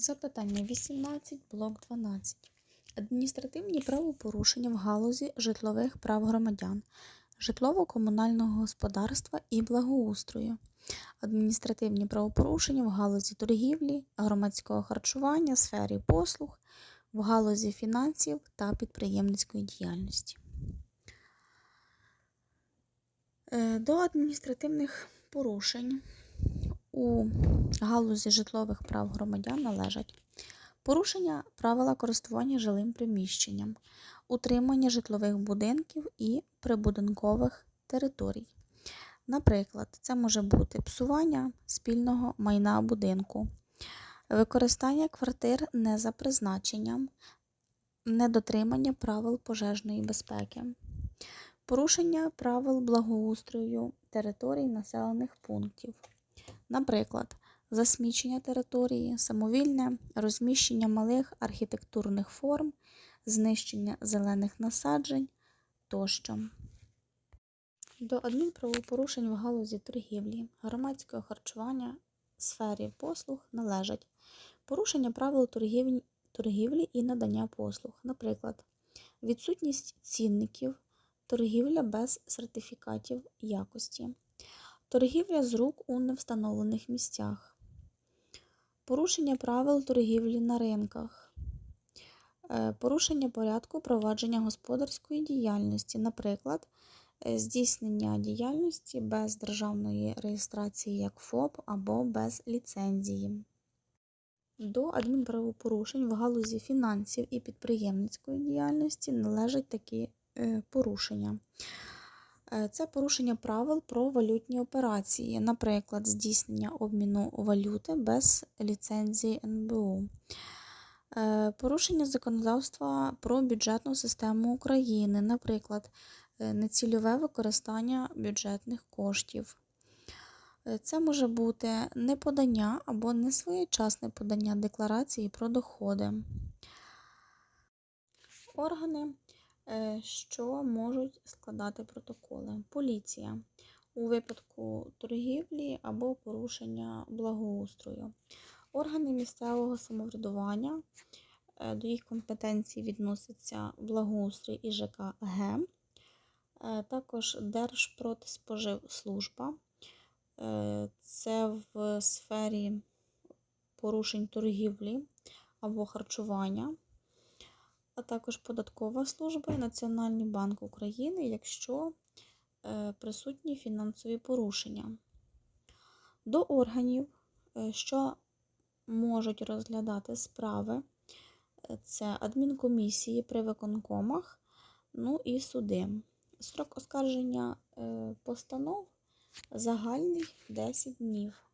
Запитання 18, блок 12. Адміністративні правопорушення в галузі житлових прав громадян, житлово-комунального господарства і благоустрою. Адміністративні правопорушення в галузі торгівлі, громадського харчування, сфері послуг, в галузі фінансів та підприємницької діяльності. Е, До адміністративних порушень у галузі житлових прав громадян належать порушення правила користування жилим приміщенням, утримання житлових будинків і прибудинкових територій. Наприклад, це може бути псування спільного майна будинку, використання квартир не за призначенням, недотримання правил пожежної безпеки, порушення правил благоустрою територій населених пунктів. Наприклад, засмічення території, самовільне розміщення малих архітектурних форм, знищення зелених насаджень тощо. До адмінправопорушень в галузі торгівлі, громадського харчування, сфері послуг належать порушення правил торгівлі, і надання послуг, наприклад, відсутність цінників, торгівля без сертифікатів якості, торгівля з рук у невстановлених місцях, порушення правил торгівлі на ринках, е, порушення порядку провадження господарської діяльності, наприклад, е, здійснення діяльності без державної реєстрації як ФОП або без ліцензії. До адмінправопорушень в галузі фінансів і підприємницької діяльності належать такі е, порушення. Е, Це порушення правил про валютні операції, наприклад, здійснення обміну валюти без ліцензії НБУ. Е, Порушення законодавства про бюджетну систему України, наприклад, е, нецільове використання бюджетних коштів. Це може бути неподання або несвоєчасне подання декларації про доходи. Органи, що можуть складати протоколи. Поліція у випадку торгівлі або порушення благоустрою. Органи місцевого самоврядування, е, до їх компетенції відноситься благоустрій і ЖКГ, е, також Держпродспоживслужба. Е, Це в сфері порушень торгівлі або харчування, а також податкова служба і Національний банк України, якщо е, присутні фінансові порушення. До органів, е, що можуть розглядати справи, е, це адмінкомісії при виконкомах, ну і суди. Строк оскарження постанов загальний 10 днів.